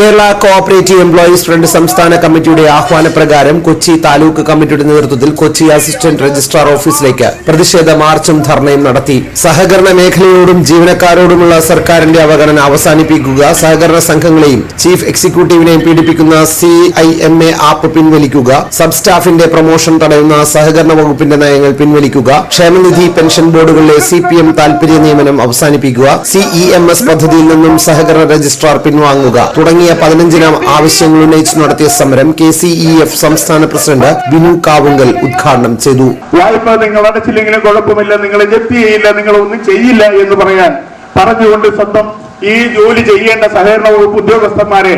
Kerala cooperative employees front സംസ്ഥാന കമ്മിറ്റിയുടെ ആഹ്വാനപ്രകാരം കൊച്ചി താലൂക്ക് കമ്മിറ്റിയുടെ നേതൃത്വത്തിൽ കൊച്ചി അസിസ്റ്റന്റ് രജിസ്ട്രാർ ഓഫീസിലേക്ക് പ്രതിഷേധ മാർച്ചും ധർണയും നടത്തി. സഹകരണ മേഖലയോടും ജീവനക്കാരോടുമുള്ള സർക്കാരിന്റെ അവഗണന അവസാനിപ്പിക്കുക സഹകരണ സംഘങ്ങളെയും ചീഫ് എക്സിക്യൂട്ടീവിനെയും പീഡിപ്പിക്കുന്ന C I M A app പിൻവലിക്കുക sub സ്റ്റാഫിന്റെ പ്രൊമോഷൻ തടയുന്ന സഹകരണ വകുപ്പിന്റെ നയങ്ങൾ പിൻവലിക്കുക ക്ഷേമനിധി പെൻഷൻ ബോർഡുകളിലെ സി പി എം താൽപര്യ നിയമനം അവസാനിപ്പിക്കുക സിഇ എം എസ് പദ്ധതിയിൽ നിന്നും സഹകരണ രജിസ്ട്രാർ പിൻവാങ്ങുക തുടങ്ങിയ പതിനഞ്ചിനം ആവശ്യങ്ങൾ ഉന്നയിച്ച് നടത്തിയ സമരം കെ സി ഇ എഫ് സംസ്ഥാന പ്രസിഡന്റ് ബിനു കാവുങ്കൽ ഉദ്ഘാടനം ചെയ്തു. വായ്പ നിങ്ങൾ അടച്ചില്ലെങ്കിലും കുഴപ്പമില്ല നിങ്ങൾ ജപ്തി ചെയ്യില്ല നിങ്ങൾ ഒന്നും ചെയ്യില്ല എന്ന് പറയാൻ പറഞ്ഞുകൊണ്ട് സ്വന്തം ഈ ജോലി ചെയ്യേണ്ട സഹകരണ വകുപ്പ് ഉദ്യോഗസ്ഥന്മാരെ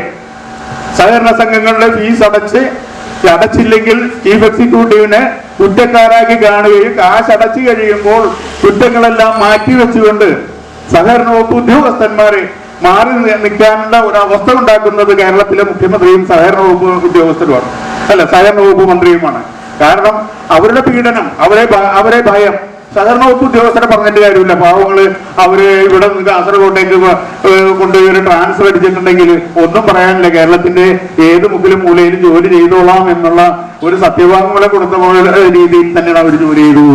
സഹകരണ സംഘങ്ങളുടെ ഫീസ് അടച്ച് അടച്ചില്ലെങ്കിൽ ചീഫ് എക്സിക്യൂട്ടീവിനെ കുറ്റക്കാരാക്കി കാണുകയും കാശ് അടച്ചു കഴിയുമ്പോൾ കുറ്റങ്ങളെല്ലാം മാറ്റിവെച്ചുകൊണ്ട് സഹകരണ വകുപ്പ് ഉദ്യോഗസ്ഥന്മാരെ മാറി നിൽക്കാനുള്ള ഒരു അവസ്ഥ ഉണ്ടാക്കുന്നത് കേരളത്തിലെ മുഖ്യമന്ത്രിയും സഹകരണ വകുപ്പ് ഉദ്യോഗസ്ഥരുമാണ്. അല്ല സഹകരണ വകുപ്പ് മന്ത്രിയുമാണ്. കാരണം അവരുടെ പീഡനം അവരെ അവരെ ഭയം. സഹകരണ വകുപ്പ് ഉദ്യോഗസ്ഥരെ പറഞ്ഞിട്ട് കാര്യമില്ല. പാവങ്ങൾ അവർ ഇവിടെ കാസർഗോട്ടേക്ക് കൊണ്ടുപോയി ഒരു ട്രാൻസ്ഫർ അടിച്ചിട്ടുണ്ടെങ്കിൽ ഒന്നും പറയാനില്ല. കേരളത്തിന്റെ ഏത് മുക്കിലും മൂലയിലും ജോലി ചെയ്തോളാം എന്നുള്ള ഒരു സത്യവാങ്മൂലം കൊടുത്ത രീതിയിൽ തന്നെയാണ് അവർ ജോലി ചെയ്തു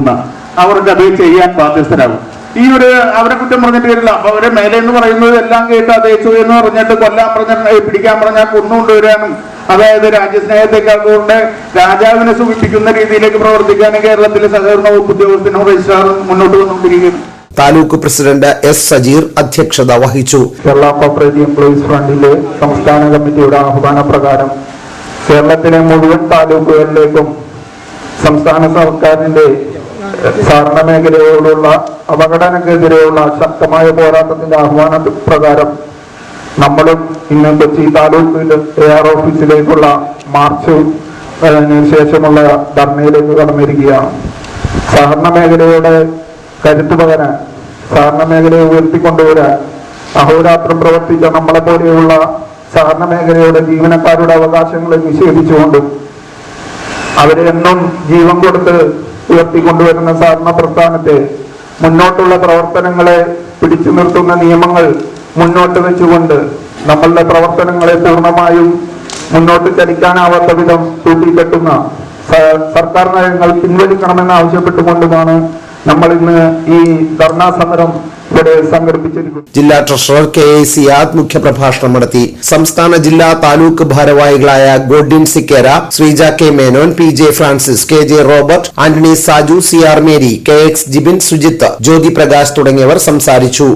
അവർക്ക് അത് ചെയ്യാൻ ബാധ്യസ്ഥരാകും. ഈ ഒരു അവരെ കുറ്റം പറഞ്ഞിട്ട് വരില്ല അപ്പൊ അവരെ മേലെ എന്ന് പറയുന്നത് എല്ലാം കേട്ട് അതേച്ചു എന്ന് പറഞ്ഞിട്ട് കൊല്ലാൻ പറഞ്ഞ പിടിക്കാൻ പറഞ്ഞാൽ കൊന്നുകൊണ്ടുവരാനും അതായത് രാജ്യസ്നേഹത്തെക്കാൾ കൊണ്ട് രാജാവിനെ സൂചിപ്പിക്കുന്ന രീതിയിലേക്ക് പ്രവർത്തിക്കാനും കേരളത്തിലെ സഹകരണ വകുപ്പ് ഉദ്യോഗസ്ഥനും രജിസ്ട്രാറും മുന്നോട്ട് വന്നുകൊണ്ടിരിക്കുന്നു. താലൂക്ക് പ്രസിഡന്റ് എസ് സജീർ അധ്യക്ഷത വഹിച്ചു. കേരള കോപ്പറേറ്റീവ് എംപ്ലോയീസ് ഫ്രണ്ടിലെ സംസ്ഥാന കമ്മിറ്റിയുടെ ആഹ്വാന പ്രകാരം കേരളത്തിലെ മുഴുവൻ താലൂക്കുകളിലേക്കും സംസ്ഥാന സർക്കാരിന്റെ സഹകരണ മേഖലയോടുള്ള അപകടനക്കെതിരെയുള്ള ശക്തമായ പോരാട്ടത്തിന്റെ ആഹ്വാന പ്രകാരം നമ്മളും ഇന്ന് കൊച്ചി താലൂക്ക് എ ആർ ഓഫീസിലേക്കുള്ള മാർച്ച് ശേഷമുള്ള ധർണയിലേക്ക് കടന്നിരിക്കുകയാണ്. സഹകരണ മേഖലയുടെ കരുത്തു പകരാൻ സഹകരണ മേഖലയെ ഉയർത്തിക്കൊണ്ടുവരാൻ അഹോരാത്രം പ്രവർത്തിച്ച നമ്മളെ പോലെയുള്ള സഹകരണ മേഖലയുടെ ജീവനക്കാരുടെ അവകാശങ്ങളെ നിഷേധിച്ചുകൊണ്ടും അവരെ എന്നും ജീവൻ കൊടുത്ത് ഉയർത്തിക്കൊണ്ടുവരുന്ന സാധന പ്രസ്ഥാനത്തെ മുന്നോട്ടുള്ള പ്രവർത്തനങ്ങളെ പിടിച്ചു നിർത്തുന്ന നിയമങ്ങൾ മുന്നോട്ട് വെച്ചുകൊണ്ട് നമ്മളുടെ പ്രവർത്തനങ്ങളെ പൂർണമായും മുന്നോട്ട് ചലിക്കാനാവാത്ത വിധം കൂട്ടിക്കെട്ടുന്ന സർക്കാർ നയങ്ങൾ പിൻവലിക്കണമെന്ന് ആവശ്യപ്പെട്ടുകൊണ്ടുമാണ് നമ്മൾ ഇന്ന് ഈ ധർണാ സമരം ജില്ലാ ട്രഷറർ കെ എ സിയാദ് മുഖ്യപ്രഭാഷണം നടത്തി. സംസ്ഥാന ജില്ലാ താലൂക്ക് ഭാരവാഹികളായ Godin Sequeira Sreeja K Menon P J Francis K J Robert Antony Saju C R Mary K X Jibin Sujith Jyothi Prakash തുടങ്ങിയവർ സംസാരിച്ചു.